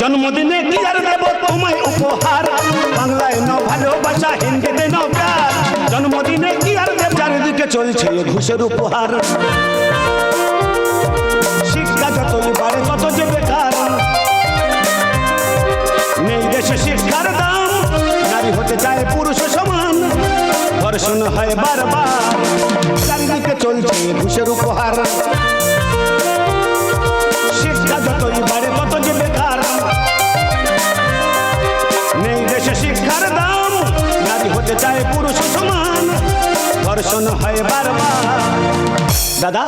জন্মদিনে কি আর দেব তোমায় উপহার? বাংলায় ন ভালোবাসা, হিন্দিতে ন প্যার জন্মদিনে কি আর দেব? চারিদিকে চলছে ঘুষের উপহার। শিক্ষা যতই বাড়ে তত যে বেকার। নেই দেশে শিক্ষার দাম, নারী হতে চায় পুরুষ সমান। ধর্ষণ হয় বারবার, চারিদিকে চলছে ঘুষের উপহার। ধর্ষণ হয় বারবার। দাদা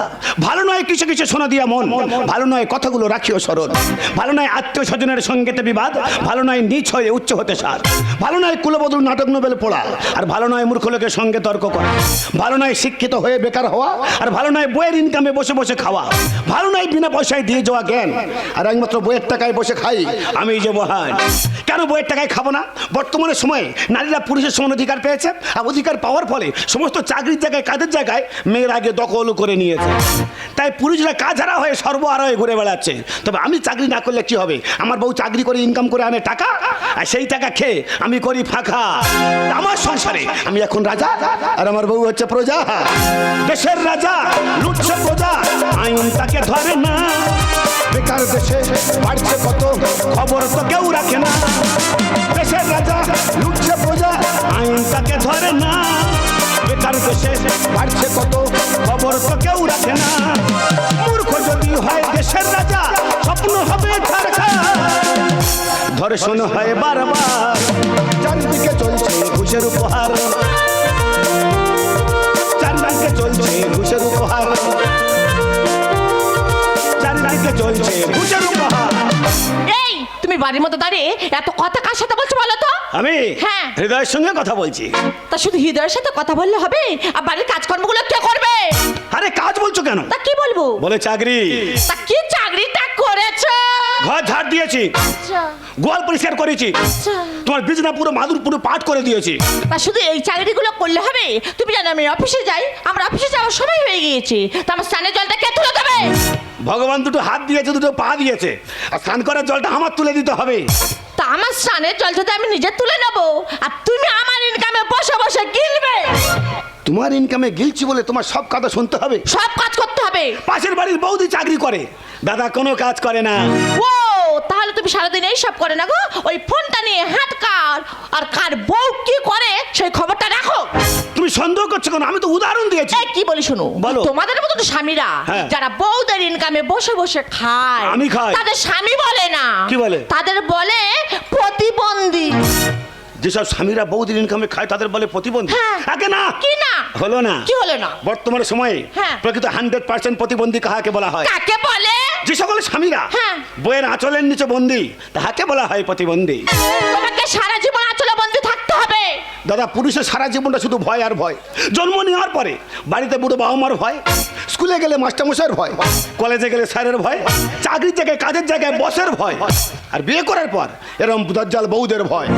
ভালো নয় কিছু কিছু শোনা দিয়া মন। ভালো নয় কথাগুলো রাখিও স্মরণ ভালো নয় আত্মীয় স্বজনের সঙ্গেতে বিবাদ। ভালো নয় নিচ হয়ে উচ্চ হতে সার। ভালো নয় কুলবদল নাটক নোবেল পড়া। আর ভালো নয় মূর্খ লোকের সঙ্গে তর্ক করা। ভালো নয় শিক্ষিত হয়ে বেকার হওয়া। আর ভালো নয় বইয়ের ইনকামে বসে বসে খাওয়া। ভালো নয় বিনা পয়সায় দিয়ে যাওয়া জ্ঞান। আর একমাত্র বইয়ের টাকায় বসে খাই আমি যে মহান। কেন বইয়ের টাকায় খাব না? বর্তমানে সময়ে নারীরা পুরুষের সমান অধিকার পেয়েছে। আর অধিকার পাওয়ার ফলে সমস্ত চাকরির জায়গায় কাজের জায়গায় মেয়ের আগে দখল করে নিয়েছে। তাই পুরুষরা কাজ হারা হয়ে সর্বহারা হয়ে ঘুরে বেড়াচ্ছে। তবে আমি চাকরি না করলে কি হবে? আমার বউ চাকরি করে ইনকাম করে আনে টাকা? আর সেই টাকা খেয়ে আমি করি ফাঁকা। আমার সংসারে। আমি এখন রাজা, আর আমার বউ হচ্ছে প্রজা। দেশের রাজা, লুটছে প্রজা। আইন তাকে ধরে না। বেকার দেশে বাড়ছে কত খবর তো কেউ রাখে না। দেশের রাজা, লুটছে প্রজা। আইন তাকে ধরে না। বেকার দেশে বাড়ছে কত খবর তো কেউ রাখে না। মূর্খ যদি হয় দেশের রাজা, স্বপ্ন হবে ধর্ষণ হয় বারবার, চারদিকে চলছে ঘুষের উপহার। চারদিকে চলছে ঘুষের উপহার। তুমি বাড়ির মতো দাঁড়িয়ে এত কথা কার সাথে বলছো বলো তো? আমি? হ্যাঁ। হৃদয়ের সঙ্গে কথা বলছি। তা শুধু হৃদয়ের সাথে কথা বললে হবে? আর বাড়ির কাজকর্মগুলো কে করবে? আরে কাজ বলছো কেন? তা কি বলব? বলে চাকরি। তা কি চাকরিটা করেছ? ঘর ঝাড় দিয়েছি। আচ্ছা। গোয়াল পরিষ্কার করেছি। আচ্ছা। তোমার বিছনা পুরো মাদুর পুরো পাঠ করে দিয়েছি। তা শুধু এই চাকরিগুলো করলে হবে? তুমি জানো আমি অফিসে যাই আমার অফিসে যাওয়ার সময় হয়ে গিয়েছে। তা আমার স্নানের জলটা কে তুলে দেবে? ভগবান দুটো হাত দিয়েছে দুটো পা দিয়েছে। আর স্নান করার জলটা আমার তুলে দিতে হবে। তা আমার স্নানের জল যদি আমি নিজে তুলে নেব। আর তুমি আমার ইনকামে বসে বসে গিলবে। তোমার ইনকামে গিলছি বলে তোমার সব কথা শুনতে হবে? সব কাজ করতে হবে। পাশের বাড়ির বৌদি চাকরি করে। দাদা কোনো কাজ করে না। ও তাহলে তুমি সারাদিন এই সব করে না গো? ওই ফোনটা নিয়ে হাত কার? আর কার বউ কি করে সেই খবরটা রাখো। তুমি সন্দেহ করছ কেন? আমি তো উদাহরণ দিয়েছি। এই কি বলি শোনো? বলো। তোমাদের মতো তো স্বামীরা হ্যাঁ। যারা বউদের ইনকামে বসে বসে খায় আমি খাই। তাদের স্বামী বলে না। কি বলে? তাদের বলে প্রতিবন্ধী। যেসব স্বামীরা বৌদির ইনকামে খায় তাদের বলে প্রতিবন্ধী। হ্যাঁ। আগে না। কি না? হলো না। কি হলো না? বর্তমান সময়ে হ্যাঁ। প্রকৃত হান্ড্রেড পার্সেন্ট প্রতিবন্ধী কাহাকে বলা হয়? কাকে বলে? যে সকল স্বামীরা হ্যাঁ। বইয়ের আঁচলের নিচে বন্দি তাহাকে বলা হয় প্রতিবন্ধী। তোমাকে সারা জীবন আচলে বন্দি থাকতে হবে। দাদা পুরুষের সারা জীবনটা শুধু ভয় আর ভয়। জন্ম নেওয়ার পরে বাড়িতে বুড়ো বাবা মার ভয় স্কুলে গেলে মাস্টারমশাইয়ের ভয় কলেজে গেলে স্যারের ভয় চাকরির জায়গায় কাজের জায়গায় বসের ভয় আর বিয়ে করার পর এরম দজ্জাল বউদের ভয়।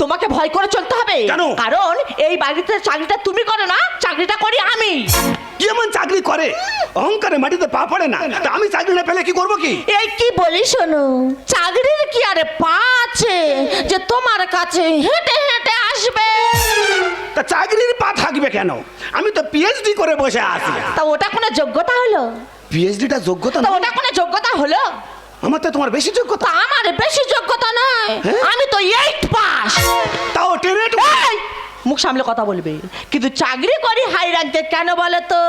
তোমাকে ভয় করে চলতে হবে। কেন? কারণ এই বাড়িতে চাকরিটা তুমি করো না চাকরিটা করি আমি। কি এমন চাকরি করে? অহংকারে মাটিতে পা পড়ে না। তা আমি চাকরি না পেলে কি করব কি? এই কি বলি শোনো চাকরির কি আরে পা আছে যে তোমার কাছে হেঁটে হেঁটে আসবে? তা চাকরির পা থাকবে কেন? আমি তো পিএইচডি করে বসে আছি। তা ওটা কোনো যোগ্যতা হলো? পিএইচডিটা যোগ্যতা তা না ওটা কোনো যোগ্যতা হলো? আমার তো তোমার বেশি যোগ্যতা। আমার বেশি যোগ্যতা নয়। হ্যাঁ? আমি তো এইট পাস তাও টেনে মুখ সামলে কথা বলবে। কিন্তু চাকরি করি হাই র্যাঙ্কে কেন বলো তো?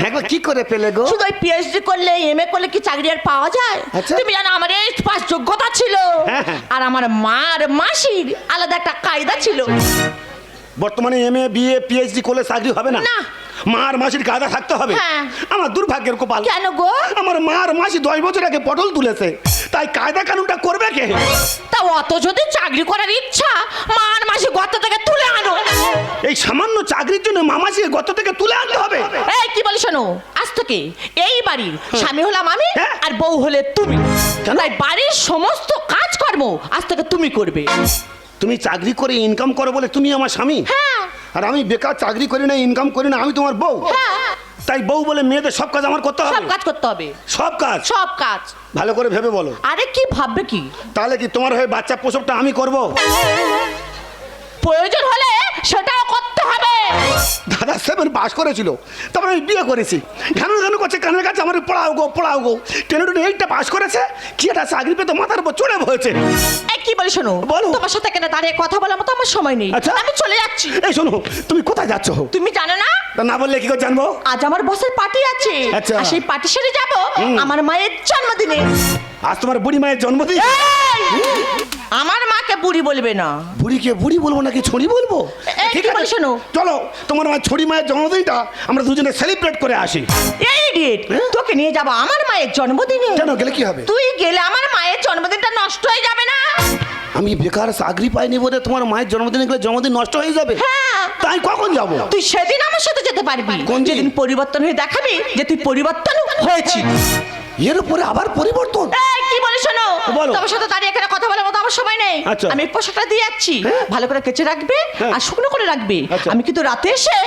হ্যাঁ গো, কি করে পেলে গো? শুধু ওই পিএইচডি করলে এমএ করলে কি চাকরি আর পাওয়া যায়? আচ্ছা। তুমি জানো আমার এইট পাস যোগ্যতা ছিল। হ্যাঁ, হ্যাঁ। আর আমার মার মাসির আলাদা একটা কায়দা ছিল। বর্তমানে এম এ বিএ পিএইচডি করলে চাকরি হবে না? না। মার মাসির কায়দা থাকতে হবে। হ্যাঁ। আমার দুর্ভাগ্যের কপাল। কেন গো? আমার মার মাসি দশ বছর আগে পটল তুলেছে। তাই কায়দা কানুনটা করবে কে? তা অত যদি চাকরি করার ইচ্ছা মার মাসি গত থেকে তুলে আনো। এই সামান্য চাকরির জন্য মামাসি গত থেকে তুলে আনতে হবে। এই কি বলি শোনো? আজ থেকে এই বাড়ির স্বামী হলাম আমি হ্যাঁ। আর বউ হলে তুমি? তাই বাড়ির সমস্ত কাজকর্ম আজ থেকে তুমি করবে। তুমি চাকরি করে ইনকাম করো বলে তুমি আমার স্বামী? হ্যাঁ। আর আমি বেকার চাকরি করি না ইনকাম করি না আমি তোমার বউ। হ্যাঁ। তাই বউ বলে মেয়েদের সব কাজ আমার করতে সব হবে কাজ করতে হবে। সব কাজ? সব কাজ। ভালো করে ভেবে বলো। আরে কি ভাববে কি? তাহলে কি তোমার হয়ে বাচ্চা প্রসবটা আমি করব? প্রয়োজন হলে সেটাও করতে হবে। দাদা সেভেন পাস করেছিল তারপরে আমি বিয়ে করেছি। ঘানু করছে কানের কাছে আমার পড়াও গো পড়াও গো। টেনে টেনে এইটটা পাস করেছে কি একটা চাকরি পেতে মাথার উপর চড়ে হয়েছে কি বলে শোনো বলো। তোমার সাথে কেন দাঁড়িয়ে কথা বলার মতো আমার সময় নেই। আচ্ছা। আমি চলে যাচ্ছি। এই শোনো তুমি কোথায় যাচ্ছ? তুমি জানো না? না বললে কি করে জানব? আজ আমার বসের পার্টি আছে। আচ্ছা। আর সেই পার্টি সেরে যাব আমার মায়ের জন্মদিনে। আজ তোমার বুড়ি মায়ের জন্মদিন! আমার মাকে বুড়ি বলবে না। বুড়িকে বুড়ি বলব নাকি ছড়ি বলব? ঠিক আছে শোনো? চলো তোমার মায়ের ছড়ি মায়ের জন্মদিনটা আমরা দুজনে সেলিব্রেট করে আসি। এই ইডিয়েট তোকে নিয়ে যাব আমার মায়ের জন্মদিনে। কেন গেলে কি হবে? তুই গেলে আমার মায়ের জন্মদিনটা নষ্ট হয়ে যাবে না। আমি বেকার চাকরি পাইনি বলে তোমার মায়ের জন্মদিনে গেলে জন্মদিন নষ্ট হয়ে যাবে? হ্যাঁ। তাই কখন যাব? তুই সেদিন আমার সাথে যেতে পারবি। কোন দিন? যেদিন পরিবর্তন হয়ে দেখাবি যে তুই পরিবর্তন হয়েছিস। এর উপরে আবার পরিবর্তন এই, কি বলে শোনো বলো। তোমার সাথে দাঁড়িয়ে এখানে কথা বলার মতো আমার সময় নেই আচ্ছা। আমি পোশাকটা দিয়ে যাচ্ছি হ্যাঁ। ভালো করে কেচে রাখবে হ্যাঁ। আর শুকনো করে রাখবে আচ্ছা। আমি কিন্তু রাতে এসে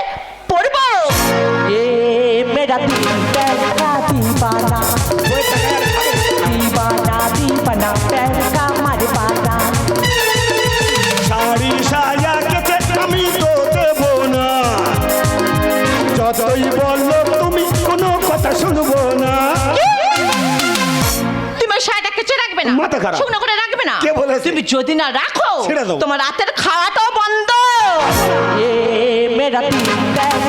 পড়ব এ মেরা খারাপ। শুকনো করে রাখবে না কে বলেছে? তুমি যদি না রাখো ছেড়ে দাও। তোমার রাতের খাওয়াটাও বন্ধ এ মেরা দিল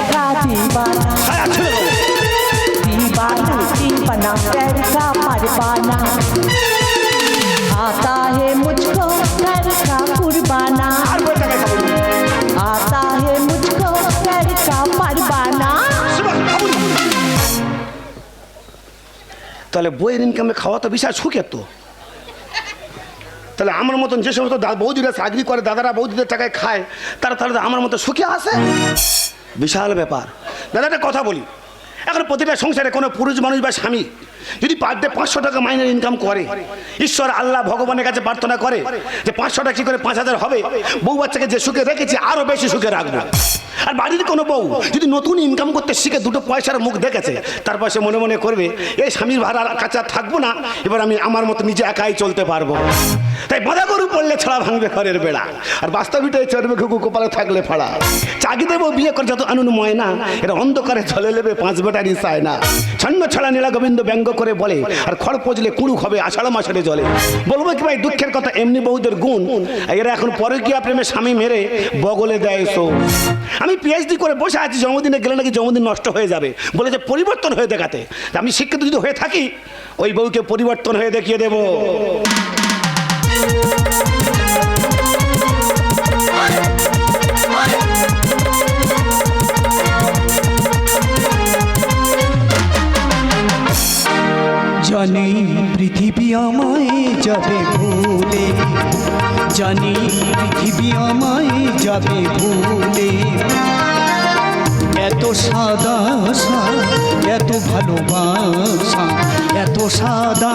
का दीवाना ছায়া ছেড়ে দাও। दीवाना दीवाना पैर का मरवाना आता है मुझको घर का कुर्बाना আর বই টাকায় খাবো না। आता है मुझको घर का परवाना শিবাস, খাবো না। তাহলে বইয়ের ইনকামে খাওয়া তো বিশাল সুখের তো তাহলে আমার মতন যে সমস্ত বৌদিরা চাকরি করে, দাদারা বৌদিদের টাকায় খায়, তারা তাহলে আমার মতো সুখে আসে বিশাল ব্যাপার। দাদা, একটা কথা বলি। এখন প্রতিটা সংসারে কোনো পুরুষ, মানুষ বা স্বামী যদি পার ডে পাঁচশো টাকা মাইনের ইনকাম করে, ঈশ্বর, আল্লাহ ভগবানের কাছে প্রার্থনা করে যে পাঁচশো টাকা কি করে পাঁচ হাজার হবে? বউ বাচ্চাকে যে সুখে রেখেছি আরও বেশি সুখে রাখব। আর বাড়ির কোনো বউ যদি নতুন ইনকাম করতে শিখে দুটো পয়সার মুখ দেখেছে তারপর সে মনে মনে করবে, এই স্বামীর ভাড়ার কাছে থাকব না, এবার আমি আমার মতো নিজে একাই চলতে পারব। তাই বাঁধা গরু পড়লে ছাড়া ভাঙবে ঘরের বেড়া, আর বাস্তবিটাই চড়বে ঘুঘু কপালে থাকলে ফাড়া। চাকি দেবো বিয়ে করে যত আনুন ময়না এটা অন্ধকারে চলে নেবে পাঁচ বেটারি চায় না ছন্ন ছড়া নীলা গোবিন্দ ব্যঙ্গ করে বলে, আর খড় পচলে কুড়ুক হবে আষাঢ় মাসের জলে। বলব কি ভাই, দুঃখের কথা, এমনি বহুদের গুণ। এরা এখন পরে গিয়া প্রেমে স্বামী মেরে বগলে দেয় সো। আমি পিএইচডি করে বসে আছি, জন্মদিনে গেলে নাকি জন্মদিন নষ্ট হয়ে যাবে। বলে যে পরিবর্তন হয়ে দেখাতে। আমি শিক্ষিত যদি হয়ে থাকি, ওই বউকে পরিবর্তন হয়ে দেখিয়ে দেবো। জানি পৃথিবী আমায় যাবে ভুলে। জানি পৃথিবী আমায় যাবে ভুলে। এত সাদা এত ভালোবাসা, এত সাদা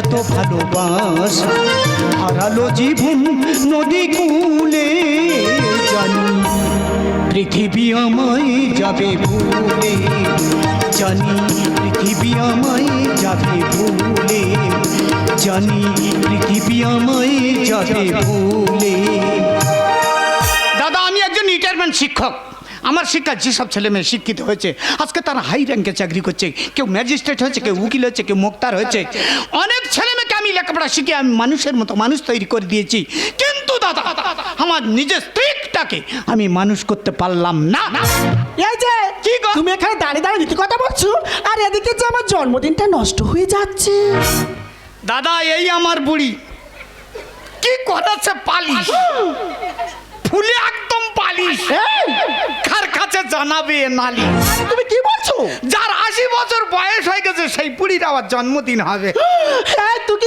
এত ভালোবাসা, হারালো জীবন নদী কুলে, জানি পৃথিবী আমায় যাবে ভুলে, জানি পৃথিবী আমায় যাবে ভুলে, জানি পৃথিবী আমায় যাবে ভুলে। দাদা, আমি একজন রিটায়ারমেন্ট শিক্ষক। আমার শিক্ষা যেসব ছেলে মেয়ে শিক্ষিত হয়েছে, আজকে তারা হাই র্যাঙ্কে চাকরি করছে, কেউ ম্যাজিস্ট্রেট হয়েছে, কেউ উকিল হয়েছে, কেউ মোক্তার হয়েছে। অনেক ছেলে মেয়েকে আমি লেখাপড়া শিখে আমি মানুষের মতো মানুষ তৈরি করে দিয়েছি। কিন্তু দাদা, আমার নিজের স্ত্রীটাকে আমি মানুষ করতে পারলাম না। এই যে কি গো? তুমি এখানে দাঁড়িয়ে দাঁড়িয়ে রীতি কথা বলছো? আর এদিকে যে আমার জন্মদিনটা নষ্ট হয়ে যাচ্ছে। দাদা এই আমার বুড়ি। কি করেছে পালিশ? ফুলে একদম পালিশ। কার কাছে জানাবে নালি। তুমি কি বলছো? যার আশি বছর বয়স হয়ে গেছে সেই বুড়ির আবার জন্মদিন হবে। হ্যাঁ তুমি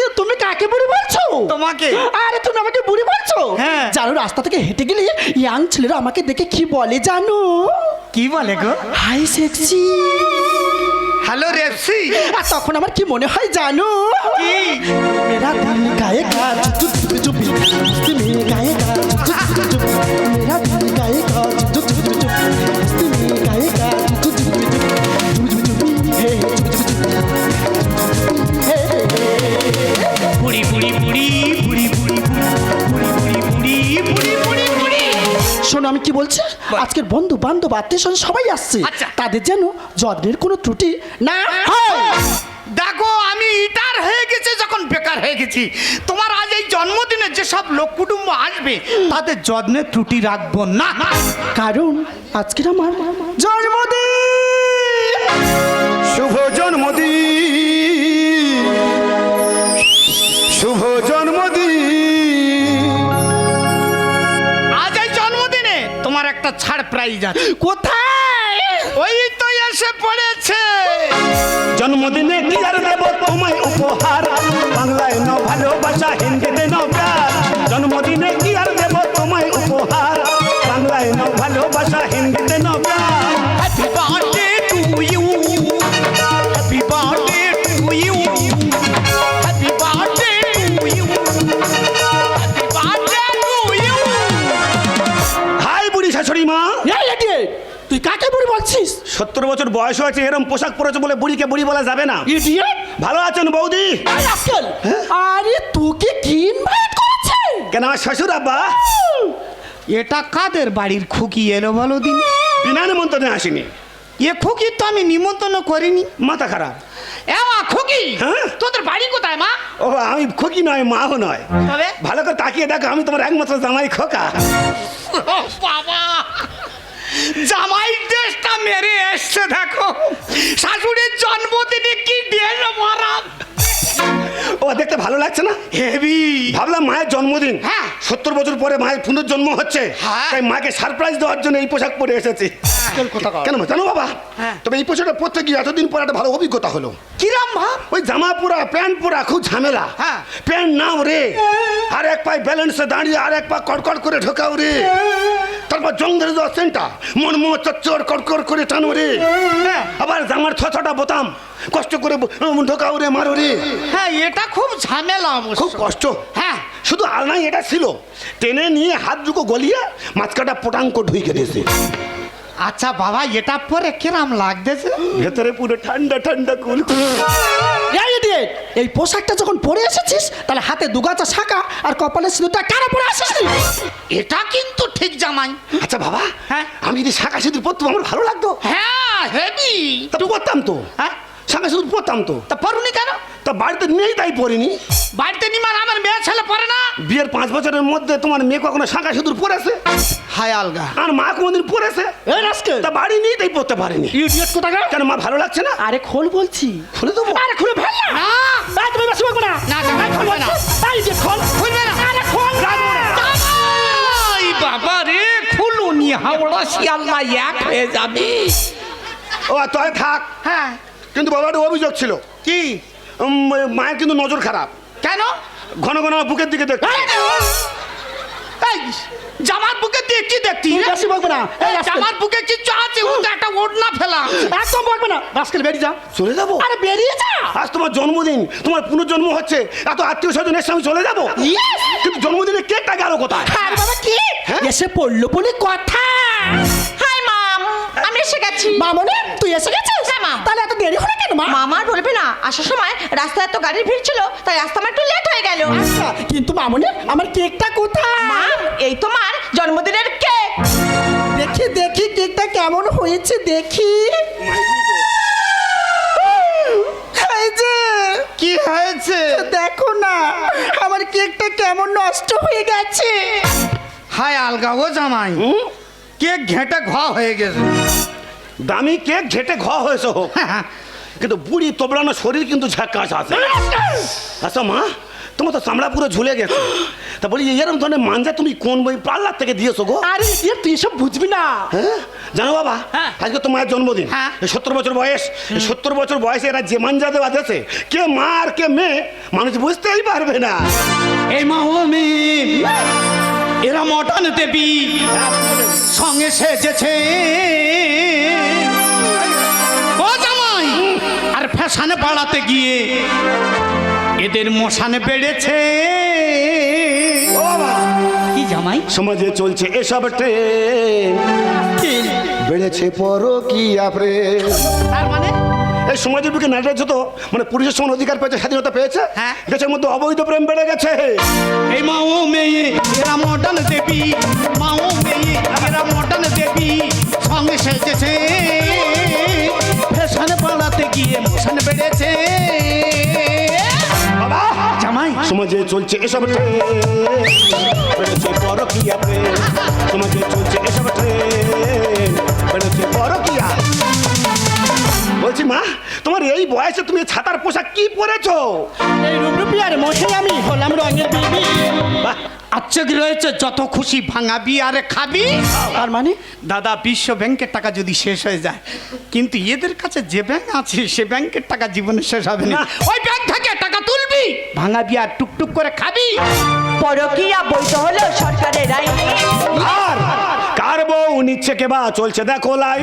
কাকে বুড়ি বলছো? তোমাকে। আরে তুমি আমাকে বুড়ি বলছো? হ্যাঁ। জানো রাস্তা থেকে হেঁটে গেলে ইয়াং ছেলেরা আমাকে দেখে কি বলে জানো? কি বলে গো? Hi sexy. হ্যালো রেপসি। আর তখন আমার কি মনে হয় জানো? কি? মেরা দিল গায়ে গা চুপি চুপি শোনো আমি কি বলছি? আজকের বন্ধু বান্ধব আত্মীয় স্বজন সবাই আসছে। আচ্ছা। তাদের যেন যত্নের কোনো ত্রুটি না হয় দেখো আমি ইটার হয়ে গেছে যখন বেকার হয়ে গেছি। তোমার আজ এই জন্মদিনে যেসব লোক কুটুম্ব আসবে তাদের যত্নে ত্রুটি রাখব না। কারণ আজকের আমার জন্মদিন! শুভ জন্মদিন! একটা ছাড় প্রাইজ আছে। কোথায়? ওই তো এসে পড়েছে। জন্মদিনে কি আর দেব তোমায় উপহার? বাংলায় ন ভালোবাসা হিন্দিতে ন প্যার জন্মদিনে কি আর দেব তোমায় উপহার? বাংলায় ন ভালোবাসা হিন্দিতে ন প্যার হ্যাপি বার্থডে টু ইউ সত্তর বছর বয়স হয়েছে এরম পোশাক পরেছে বলে বুড়িকে বুড়ি বলা যাবে না। ভালো আছেন বৌদি? আরে তোকে কি ইনভাইট করেছে? কেন আমার শ্বশুর আব্বা? এটা কাদের বাড়ির খুকি এলো বলো দিন? বিনা নিমন্ত্রণে আসেনি। এ খুকি তো আমি নিমন্ত্রণ করিনি। মাথা খারাপ। এমা খুকি? হ্যাঁ? তোদের বাড়ি কোথায় মা? ও আমি খোকি নয় মাও নয়। তবে? ভালো করে তাকিয়ে দেখো আমি তোমার একমাত্র জামাই খোকা। বাবা! জামাই ড্রেসটা মেরে ভালো লাগছে না? হেভি। ভাবলাম মায়ের জন্মদিন। হ্যাঁ। সত্তর বছর পরে মায়ের পুনর্জন্ম হচ্ছে। হ্যাঁ। তাই মাকে সারপ্রাইজ দেওয়ার জন্য এই পোশাক পরে এসেছি। কেন জানো বাবা হ্যাঁ। তবে এই পোশাকটা পরতে গিয়ে এতদিন পর একটা ভালো অভিজ্ঞতা হলো। কিরম ভাব ওই জামা পরা প্যান্ট পরা খুব ঝামেলা। হ্যাঁ। প্যান্ট নাও রে। আর এক পায়ে ব্যালেন্সে দাঁড়িয়ে আর এক পা কড়কড় করে ঢোকাও রে। তারপর জং ধরে দেওয়া সেন্টা মন মো চচ্চর কড়কড় করে টানো রে। হ্যাঁ। আবার জামার ছ ছটা বোতাম। কষ্ট করে ঢোকাও রে মারো রে। হ্যাঁ এটা খুব ঝামেলা খুব কষ্ট। হ্যাঁ। শুধু আলনাই এটা ছিল। টেনে নিয়ে হাত দুটো গলিয়ে মাছকাটা পোটাঙ্ক ঢুকে দিয়েছে। আচ্ছা বাবা এটা পরে কিরাম লাগতেছে? ভেতরে পুরো ঠান্ডা ঠান্ডা কুল। এই এই পোশাকটা যখন পরে এসেছিস তাহলে হাতে দুগাছা শাখা আর কপালের সিঁদুরটা কেন পরে আসিস এটা কিন্তু ঠিক জামাই। আচ্ছা বাবা হ্যাঁ। আমি যদি শাঁখা সিঁদুর পরতাম আমার ভালো লাগতো। হ্যাঁ হেভি তো পরতাম তো। হ্যাঁ? শাঁখা সিঁদুর পরতাম তো। তা পড়ুনি কেন? তা বাড়িতে নেই তাই পরিনি বাড়িতে নিমার আমার মেয়ে ছেলে পড়ে না? বিয়ের পাঁচ বছরের মধ্যে তোমার মেয়ে কখনো শাঁখা সিঁদুর পরেছে? হায় আলগা। আর মা কোনোদিন পরেছে? এই রাস্কেল। তা বাড়ি নেই তাই পড়তে পারিনি। ইডিয়েট কোথাকার? কেন মা ভালো লাগছে না? আরে খোল বলছি। খুলে দেবো। আরে খুলে ফেল না। না। তুমি বকবে না। না, জামাই খোল খুলবে না। এই idiot, খোল। খুলবে না। আরে খোল জামাই বাবা রে খুলুনি হাওড়া শিয়ালদা এক হয়ে যাবে। ও তয় থাক। হ্যাঁ। কিন্তু বাবা একটা অভিযোগ ছিল। কি? মায়ের কিন্তু নজর খারাপ। কেন? ঘন ঘন বুকের দিকে দেখ জামার বুকে দিয়ে কি দেখতি তুই বেশি বকবে না। জামার বুকে কিছু আছে? ও একটা ওড়না ফেলা। একদম বকবে না। রাস্কেল বেরিয়ে যা। চলে যাব? আরে বেরিয়ে যা। আজ তোমার জন্মদিন। তোমার পুনর্জন্ম হচ্ছে। এত আত্মীয় স্বজনের সঙ্গে চলে যাব! কিন্তু জন্মদিনের কেকটা গেল কোথায়? আরে বাবা কি? হ্যাঁ? এসে পড়ল বলে কথা। হাই মাম আমি এসে গেছি। মামনি তুই এসে গেছিস? মা। তাহলে এত দেরি হলো কেন মা? মামার বলবে না। আসার সময় রাস্তায় এত গাড়ির ভিড় ছিল তাই রাস্তা আমার একটু লেট হয়ে গেল। আচ্ছা কিন্তু মামনি আমার কেকটা কোথায়? মাম এই তোমার জন্মদিনের কেক। দেখি দেখি কেকটা কেমন হয়েছে দেখি। যে কি হয়েছে? দেখো না আমার কেকটা কেমন নষ্ট হয়ে গেছে। হায় আলগা ও জামাই কেক ঘেঁটে ঘ হয়ে গেছে। দামি কেক ঘেটে ঘ হয়েছে হোক। কিন্তু বুড়ি তোবড়ানো শরীর কিন্তু ঝাক্কাস আছে। আচ্ছা মা তোমার তো চামড়া পুরো ঝুলে গেছে। তা বলি এরকম ধরনের মাঞ্জা তুমি কোন বই পার্লার থেকে দিয়েছ গো? আরে ইয়ে তুই এসব বুঝবি না। হ্যাঁ? জানো বাবা হ্যাঁ। আজকে তো মায়ের জন্মদিন। হ্যাঁ। সত্তর বছর বয়স সত্তর বছর বয়সে এরা যে মাঞ্জা দেওয়া দিয়েছে কে মা আর কে মেয়ে মানুষ বুঝতেই পারবে না। এই মা ও মেয়ে। এরা মটন দেবী। সঙ্গে সেজেছে। ও জামাই আর ফ্যাশনে বাড়াতে গিয়ে এদের মশানে বেড়েছে। কি জামাই? সমাজে চলছে এসব ট্রেন বেড়েছে পরো কি আপরে তার মানে? এই সমাজের বুকে নারীরা যত মানে পুরুষের সমান অধিকার পেয়েছে স্বাধীনতা পেয়েছে হ্যাঁ। দেশের মধ্যে অবৈধ প্রেম বেড়ে গেছে। এই মা ও মেয়ে এরা মডার্ন দেবী মা ও মেয়ে এরা মডার্ন দেবী সঙ্গে সেজেছে। ফ্যাশন পাড়াতে গিয়ে মোশন বেড়েছে। জামাই! সমাজে চলছে এসব বেড়েছে পরকিয়া প্রেম। সমাজে চলছে এসব বেড়েছে পরকিয়া। বলছি মা তোমার এই বয়সে তুমি ছাতার পোশাক কি পরেছো? এই মধ্যে আমি হলাম রঙের বিবি। আচ্ছা কি রয়েছে যত খুশি ভাঙাবি আর খাবি। তার মানে? দাদা বিশ্ব ব্যাংকের টাকা যদি শেষ হয়ে যায় কিন্তু এদের কাছে যে ব্যাংক আছে সে ব্যাংকের টাকা জীবনে শেষ হবে না। ওই ব্যাংক থেকে টাকা তুলবি ভাঙাবি আর টুকটুক করে খাবি। পরকিয়া বৈধ হলো সরকারের আইন। আর কার বউ নিচ্ছে কে বা? চলছে দেখো লাই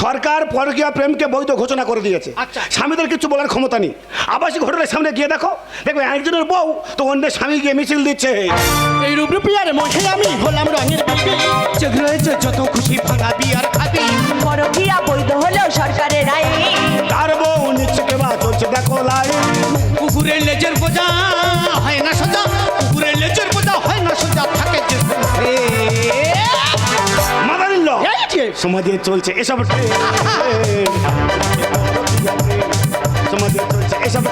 সরকার পরকীয়া প্রেমকে বৈধ ঘোষণা করে দিয়েছে। আচ্ছা। স্বামীদের কিছু বলার ক্ষমতা নেই। আবাসিক হোটেলের সামনে গিয়ে দেখো দেখবে একজনের বউ তো অন্যের স্বামী গিয়ে মিছিল দিচ্ছে। এই রূপরূপিয়ার মধ্যে আমি হলাম রঙের বিবি চেক রয়েছে যত খুশি ভাঙাবি আর খাবি পরকিয়া বৈধ হলো সরকারের আইন। কার বউ নিচ্ছে কে বা চলছে দেখো লাই। কুকুরের লেজের বোঝা হয় না সোজা কুকুরের লেজের বোঝা হয় না সোজা থাকে যে সমাজে চলছে, এসব চলছে, এসব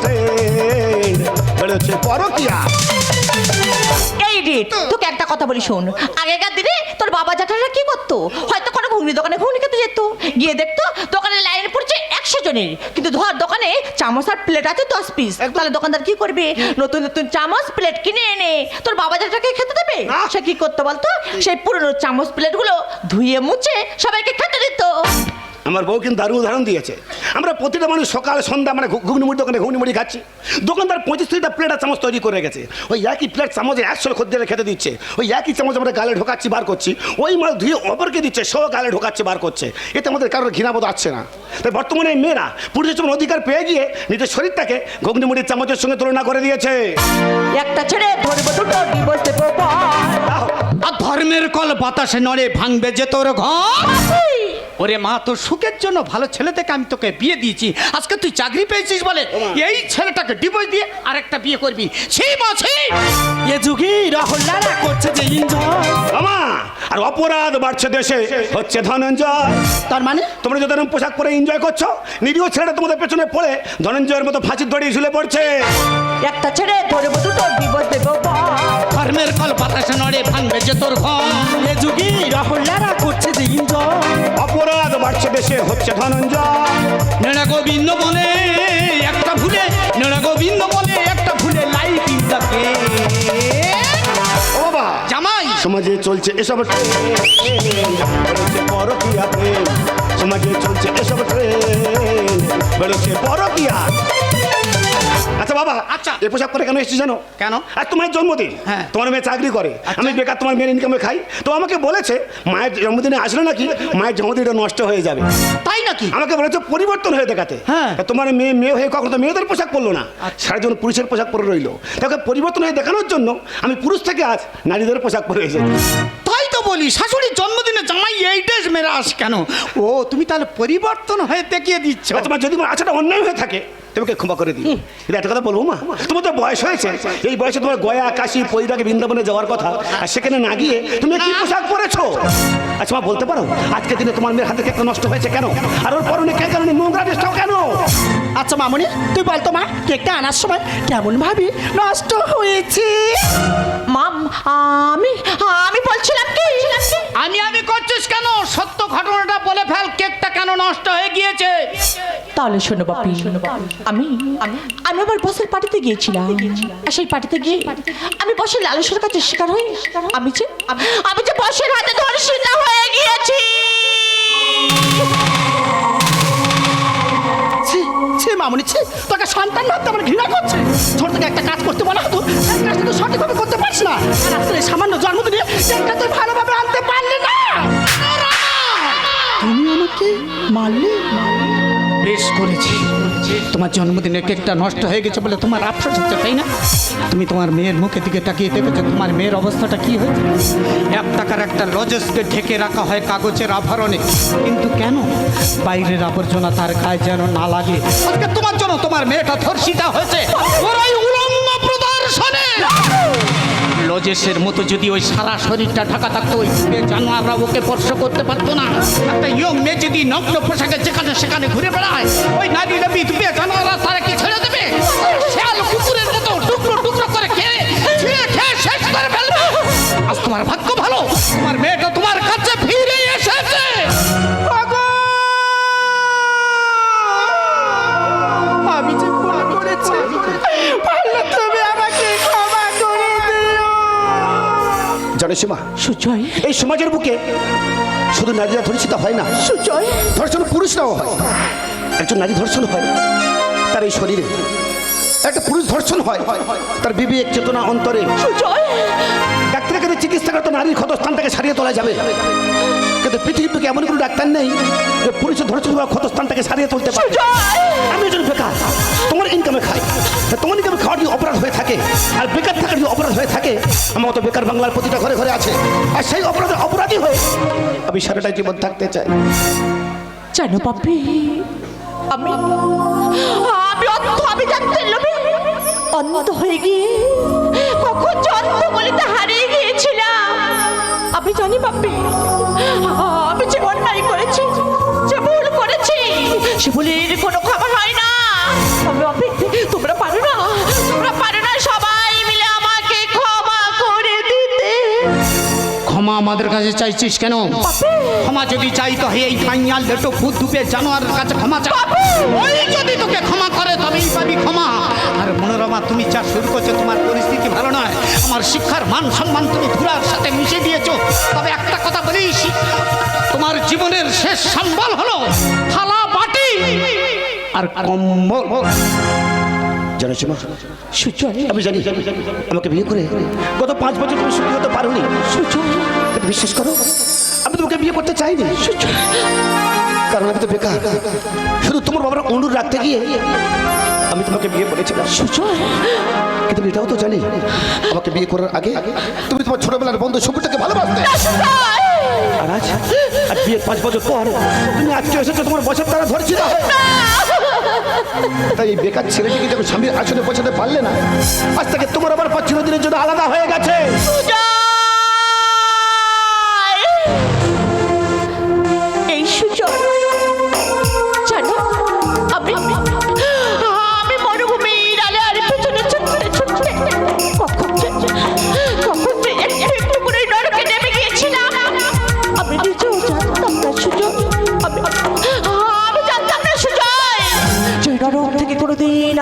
এই রে, তোকে একটা কথা বলি শোন। আগেকার দিনে তোর বাবা জ্যাঠারা কি করতো? হয়তো ঘুগনি দোকানে ঘুগনি খেতে যেত। গিয়ে দেখতো দোকানে লাইন পড়ছে একশো জনের। কিন্তু ধর দোকানে চামচ আর প্লেট আছে দশ পিস তাহলে দোকানদার কি করবে? নতুন নতুন চামচ প্লেট কিনে এনে তোর বাবা যেটাকে খেতে দেবে। সে কি করতো বলতো? সেই পুরনো চামচ প্লেটগুলো ধুয়ে মুছে সবাইকে খেতে দিত। আমার বউ কিন্তু দারুণ উদাহরণ দিয়েছে। আমরা প্রতিটা মানুষ সকাল সন্ধ্যা মানে ঘু- ঘুগনি মুড়ি দোকানে ঘুগনি মুড়ি খাচ্ছি। দোকানদার পঁচিশ তিরিশটা প্লেট আর চামচ তৈরি করে গেছে। ওই একই প্লেট চামচে একশো খদ্দের খেতে দিচ্ছে। ওই একই চামচ আমরা গালে ঢোকাচ্ছি বার করছি। ওই মাল ধুয়ে অপরকে দিচ্ছে সেও গালে ঢোকাচ্ছে বার করছে। এতে আমাদের কারোর ঘৃণাবোধ আসছে না। তাই বর্তমানে এই মেয়েরা পুরুষের যেমন অধিকার পেয়ে গিয়ে নিজের শরীরটাকে ঘুগনি মুড়ির চামচের সঙ্গে তুলনা করে দিয়েছে। একটা ছেড়ে ধরবো দুটো ধর্মের কল বাতাসে নড়ে ভাঙবে যে তোর ঘর। ওরে মা তোর সুখের জন্য ভালো ছেলে থেকে আমি তোকে বিয়ে দিয়েছি। আজকে তুই চাকরি পেয়েছিস বলে এই ছেলেটাকে ডিভোর্স দিয়ে আরেকটা বিয়ে করবি। সেই মাছি এ যুগে রহল্লারা করছে যে ইনজয় আমা আর অপরাধ বাড়ছে দেশে হচ্ছে ধনঞ্জয়। তার মানে? তোমরা যদি এরকম পোশাক পরে এনজয় করছ নিরীহ ছেলেটা তোমাদের পেছনে পড়ে ধনঞ্জয়ের মতো ফাঁসির দড়ি ঝুলে পড়ছে। একটা ছেড়ে ধরবো দুটো ডিভোর্স দেবো বল। ধর্মের কল বাতাসে নড়ে ভাঙবে যে তোর ঘর। এ যুগে ইনজয় অপরাধ বেশে হচ্ছে ধনঞ্জয়। নেড়া গোবিন্দ বলে একটা ভুলে নেড়া গোবিন্দ বলে একটা ভুলে লাইফ ইন দ্য ও বাবা। জামাই। সমাজে চলছে এসব সমাজে চলছে এসব ট্রেন বেরোচ্ছে পরকিয়া। আচ্ছা বাবা আচ্ছা। এই পোশাক পরে কেন এসেছি জানো? কেন? আর তোমার জন্মদিন। হ্যাঁ। তোমার মেয়ে চাকরি করে। আচ্ছা। আমি বেকার তোমার মেয়ের ইনকামে খাই। তো আমাকে বলেছে মায়ের জন্মদিনে আসলে নাকি মায়ের জন্মদিনটা নষ্ট হয়ে যাবে? তাই নাকি? আমাকে বলেছে পরিবর্তন হয়ে দেখাতে। হ্যাঁ। তোমার মেয়ে মেয়ে হয়ে কখনো তো মেয়েদের পোশাক পরলো না? সারা জীবন পুরুষের পোশাক পরে রইল। তাকে পরিবর্তন হয়ে দেখানোর জন্য আমি পুরুষ থেকে আজ নারীদের পোশাক পরে এসেছি। তাই তো বলি শাশুড়ির জন্মদিনে জামাই এই ড্রেস মেরে আস কেন? ও তুমি তাহলে পরিবর্তন হয়ে দেখিয়ে দিচ্ছ। তোমার যদি আচাটা অন্যায় হয়ে থাকে। তোমাকে ক্ষমা করে দিই। কিন্তু একটা কথা বলব মা? তোমার তো বয়স হয়েছে। এই বয়সে তোমার গয়া কাশি পৈরাকে বৃন্দাবনে যাওয়ার কথা আর সেখানে না গিয়ে তুমি কি পোশাক পরেছো? আচ্ছা মা বলতে পারো আজকে দিনে তোমার মেয়ের হাতে কেক নষ্ট হয়েছে কেন? আর ওর পরনে কে কারণে নোংরা ড্রেসটাও কেন? আচ্ছা মামনি তুই বলতো মা কেকটা আনার সময় কেমন ভাবি নষ্ট হয়েছে? মাম আমি আমি বলছিলাম কি? আমি আমি করছিস কেন? সত্য ঘটনাটা বলে ফেল কেকটা কেন নষ্ট হয়ে গিয়েছে? তাহলে শোনো বাপি আমি আমি আমার বসের পার্টিতে গিয়েছিলাম। সেই পার্টিতে গিয়ে আমি বসের লালসের কাছে শিকার হই। আমি যে আমি যে বসের হাতে ধর্ষিতা হয়ে গিয়েছি। মামনি ছি তোকে সন্তান ভাবতে আমার ঘৃণা করছে। ছোট থেকে একটা কাজ করতে বলা হতো, সেই কাজটা তো সঠিকভাবে করতে পারিস না। আর সামান্য জন্মদিনে একটা তুই ভালোভাবে আনতে পারলি না। তুমি আমাকে মারলে? বেশ করেছি। তোমার জন্মদিনে কেকটা নষ্ট হয়ে গেছে বলে তোমার আফসোস হচ্ছে, তাই না? তুমি তোমার মেয়ের মুখের দিকে তাকিয়ে দেখেছ, তোমার মেয়ের অবস্থাটা কি হয়েছে? এক টাকার একটা লজেসকে ঢেকে রাখা হয় কাগজের আভরণে। কিন্তু কেন? বাইরের আবর্জনা তার গায়ে যেন না লাগে। তোমার জন্য তোমার মেয়েটা ধর্ষিতা হয়েছে। ওরাই প্রদর্শনে! লজেসের মতো যদি ওই সারা শরীরটা ঢাকা থাকতো, ওই জানোয়াররা ওকে স্পর্শ করতে পারতো না। একটা ইয়ং মেয়ে যদি নগ্ন পোশাকে যেখানে সেখানে ঘুরে বেড়ায়, ওই নারী বিধবে জানোয়াররা তারা কি সীমা। সুজয় এই সমাজের বুকে শুধু নারীরা ধর্ষিত হয় না। সুজয় ধর্ষণ পুরুষরাও হয়। একজন নারী ধর্ষণ হয় তার এই শরীরে একটা পুরুষ ধর্ষণ হয় তার বিবেক চেতনা অন্তরে সুজয় ডাক্তারের কাছে চিকিৎসা করতে নারীর ক্ষতস্থান থেকে সারিয়ে তোলা যাবে। কিন্তু পৃথিবীর বুকে এমন কোনো ডাক্তার নেই যে পুরুষের ধর্ষণ বা ক্ষতস্থানটাকে সারিয়ে তুলতে পারে। আমি একজন বেকার তোমার ইনকামে খাই। তোমার ইনকামে খাওয়ার যদি অপরাধ হয়ে থাকে। আর বেকার থাকার যদি অপরাধ হয়ে থাকে, আমার মতো বেকার বাংলার প্রতিটা ঘরে ঘরে আছে। আর সেই অপরাধের অপরাধী হয়ে আমি সারাটা জীবন থাকতে চাই। জানো বাপি, আমি আমি অন্ধ, আমি জানতে লোভে। অন্ধ হয়ে গিয়ে কখন জন্ম বলিতে হারিয়ে গিয়েছিলাম। আমি জানি বাপি আমাদের কাছে চাইছিস কেন? ক্ষমা যদি চাই তো এই কাইয়াল লেটো ভূত দুপে জানোয়ারের কাছে ক্ষমা চা ওই যদি তোকে ক্ষমা করে তবেই পাবি ক্ষমা। আর মনোরমা তুমি যা শুরু করছ তোমার পরিস্থিতি ভালো নয়। আমার শিক্ষার মান সম্মান তুমি ধুলার সাথে মিশে দিয়েছ। তবে একটা কথা বলিস তোমার জীবনের শেষ সম্বল হলো থালা বাটি আর কম্বল। জানো সীমা সুজয় আমি জানি আমাকে বিয়ে করে গত পাঁচ বছর তুমি সুখী হতে পারোনি। সুজয় কিন্তু বিশ্বাস করো আমি তোমাকে বিয়ে করতে চাইনি। কারণ আমি তো বেকার। শুধু তোমার বাবার অনুর রাখতে গিয়ে আমি তোমাকে বিয়ে করেছিলাম। সুজয় কিন্তু আমি এটাও তো জানি আমাকে বিয়ে করার আগে তুমি তোমার ছোটবেলার বন্ধু সবুজটাকে ভালোবাসতে। আর আজ আজ বিয়ের পাঁচ বছর পর তুমি আজকে এসেছ তোমার বছর তারা ধরছি না! তাই এই বেকার ছেলেটিকে যখন স্বামীর আসনে পৌঁছাতে পারলে না। আজ থেকে তোমার আবার পাঁচ দিনের জন্য আলাদা হয়ে গেছে।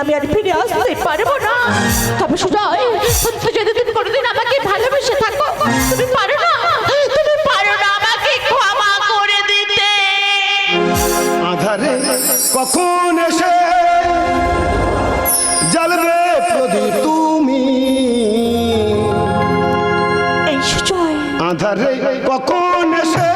আমি আর ফিরে আসতে পারব না। তবে সুজয় যদি তুমি কোনোদিন আমাকে ভালোবেসে থাকো তুমি পারো না। তুমি পারো না আমাকে ক্ষমা করে দিতে। আধারে কখন এসে জ্বালবে প্রদীপ তুমি? এই সুজয়। আধারে কখন এসে